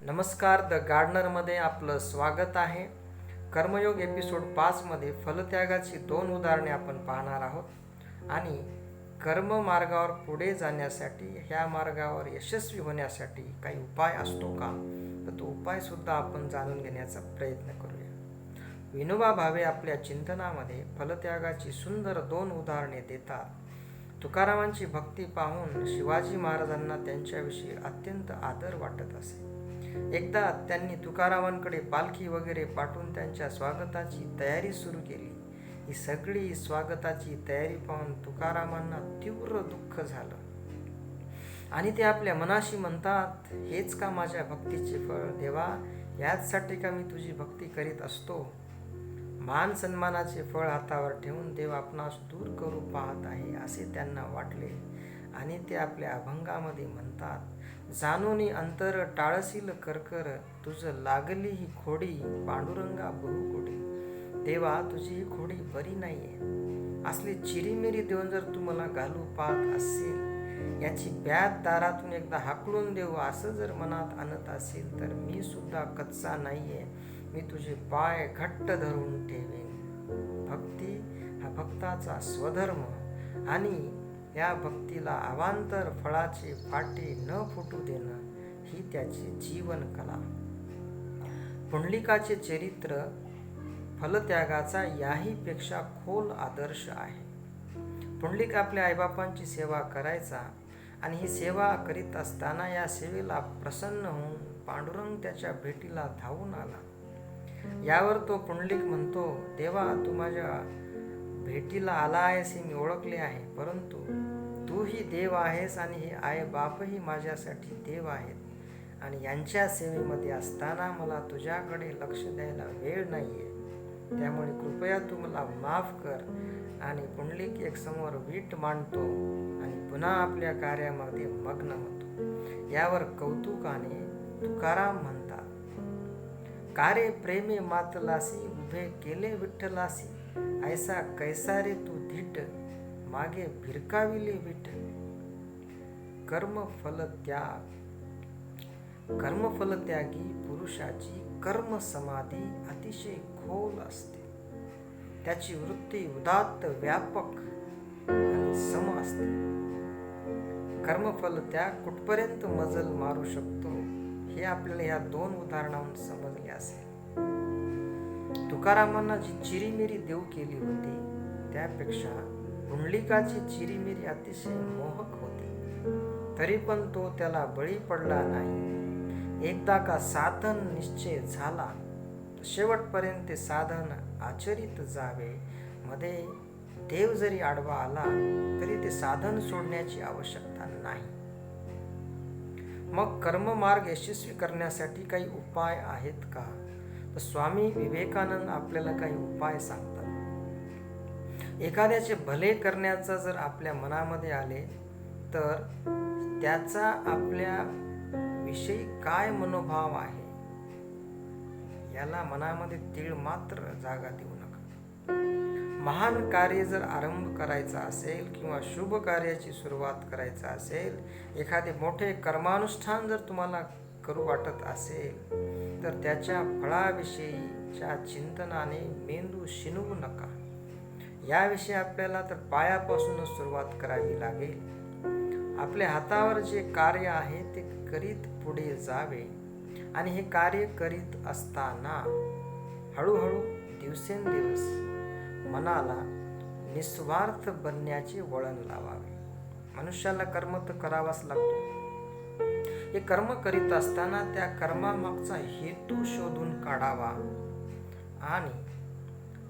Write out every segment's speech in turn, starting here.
नमस्कार द गार्डनरमध्ये आपलं स्वागत आहे. कर्मयोग एपिसोड पाचमध्ये फलत्यागाची दोन उदाहरणे आपण पाहणार आहोत. आणि कर्म मार्गावर पुढे जाण्यासाठी ह्या मार्गावर यशस्वी होण्यासाठी काही उपाय असतो का? तर तो उपायसुद्धा आपण जाणून घेण्याचा प्रयत्न करूया. विनोबा भावे आपल्या चिंतनामध्ये फलत्यागाची सुंदर दोन उदाहरणे देतात. तुकारामांची भक्ती पाहून शिवाजी महाराजांना त्यांच्याविषयी अत्यंत आदर वाटत असे. एकदा त्यांनी तुकारामांकडे पालखी वगैरे पाठवून त्यांच्या स्वागताची तयारी सुरू केली. ही सगळी स्वागताची तयारी पाहून तुकारामांना तीव्र दुःख झालं. आणि ते आपल्या मनाशी म्हणतात हेच का माझ्या भक्तीचे फळ? देवा याचसाठी का मी तुझी भक्ती करीत असतो? मान सन्मानाचे फळ हातावर ठेवून देव आपणास दूर करू पाहत आहे असे त्यांना वाटले. आणि ते आपल्या अभंगामध्ये म्हणतात जाणूनी अंतर टाळसील करकर तुझ लागली ही खोडी पांडुरंगा बहुकोडी देवा तुझी ही खोडी बरी नाहीये. असली चिरीमिरी देऊन जर तू मला घालू पाहत असेल याची ब्यात दारातून एकदा हाकलून देऊ असं जर मनात आणत असेल तर मी सुद्धा कच्चा नाहीये. मी तुझे पाय घट्ट धरून ठेवेन. भक्ती हा भक्ताचा स्वधर्म आणि या भक्तीला अवांतर फळाचे फाटे न फुटू देणं ही त्याची जीवन कला पुंडलिकाचे चरित्र फलत्यागाचा याही पेक्षा खोल आदर्श आहे. पुंडलिक आपल्या आईबापांची सेवा करायचा आणि ही सेवा करीत असताना या सेवेला प्रसन्न होऊन पांडुरंग त्याच्या भेटीला धावून आला. यावर तो पुंडलिक म्हणतो देवा तू माझ्या भेटीला आला आहेस हे मी ओळखले आहे. परंतु तूही देव आहेस आणि हे आई बापही माझ्यासाठी देव आहेत. आणि यांच्या सेवेमध्ये असताना मला तुझ्याकडे लक्ष द्यायला वेळ नाही आहे त्यामुळे कृपया तू मला माफ कर आणि पुंडलिक एक समोर वीट मांडतो आणि पुन्हा आपल्या कार्यामध्ये मग्न होतो. यावर कौतुकाने तुकाराम म्हणतात कार्य प्रेमे मातलासी उभे केले विठ्ठलासी ऐसा कैसा रे तू धीट मागे भिरकाविले विठ कर्मफल त्याग कर्मफल त्यागी पुरुषाची कर्म समाधी अतिशय खोल असते. त्याची वृत्ती उदात्त व्यापक आणि सम असते. कर्मफल त्याग कुठपर्यंत मजल मारू शकतो हे आपल्याला या दोन उदाहरणाहून समजले असेल. तुकारामांना जी चिरीमिरी देव केली होती त्यापेक्षा पुंडलिकाची चिरीमिरी अतिशय मोहक होती. तरी पण तो त्याला बळी पडला नाही. एकदा का साधन निश्चय झाला शेवटपर्यंत ते साधन आचरित जावे. मध्ये देव जरी आडवा आला तरी ते साधन सोडण्याची आवश्यकता नाही. मग कर्ममार्ग यशस्वी करण्यासाठी काही उपाय आहेत का? तर स्वामी विवेकानंद आपल्याला काही उपाय सांगतात. एखाद्याचे भले करण्याचा जर आपल्या मनामध्ये आले तर त्याचा आपल्या विषयी काय मनोभाव आहे? याला मनामध्ये तीळ मात्र जागा देऊ नका. महान कार्य जर आरंभ करायचा असेल किंवा शुभ कार्याची सुरुवात करायचा असेल एखादे मोठे कर्मानुष्ठान जर तुम्हाला करू वाटत असेल तर त्याच्या फळाविषयीच्या चिंतनाने मेंदू शिनवू नका. याविषयी आपल्याला तर पायापासूनच सुरुवात करावी लागेल. आपल्या हातावर जे कार्य आहे ते करीत पुढे जावे आणि हे कार्य करीत असताना हळूहळू दिवसेंदिवस मनाला निस्वार्थ बनण्याचे वळण लावावे. मनुष्याला कर्म तर करावाच लागतो. हे कर्म करीत असताना त्या कर्मामागचा हेतू शोधून काढावा. आणि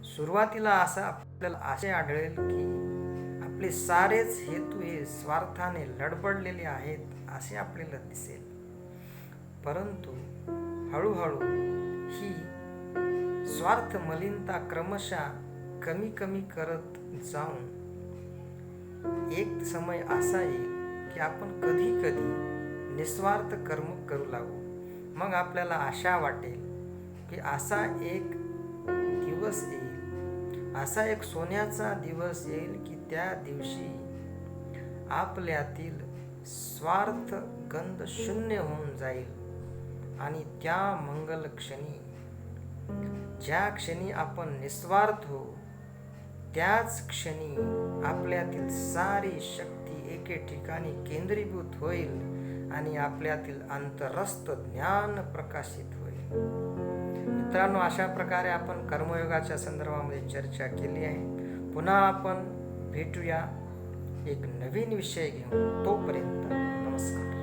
सुरुवातीला असं आपल्याला असे आढळेल की आपले सारेच हेतू हे स्वार्थाने लडबडलेले आहेत असे आपल्याला दिसेल. परंतु हळूहळू ही स्वार्थ मलिनता क्रमशः कमी कमी करत जाऊन एक समय असा येईल की आपण कधी कधी निस्वार्थ कर्म करू लागू. मग आपल्याला आशा वाटेल की असा एक दिवस येईल. असा एक सोन्याचा दिवस येईल की त्या दिवशी आपल्यातील स्वार्थ गंध शून्य होऊन जाईल. आणि त्या मंगल क्षणी ज्या क्षणी आपण निस्वार्थ हो त्याच क्षणी आपल्यातील सारी शक्ती एके ठिकाणी केंद्रीभूत होईल. आणि आपल्यातील अंतरस्त ज्ञान प्रकाशित होईल. मित्रांनो अशा प्रकारे आपण कर्मयोगाच्या संदर्भामध्ये चर्चा केली आहे. पुन्हा आपण भेटूया एक नवीन विषय घेऊन. तोपर्यंत नमस्कार.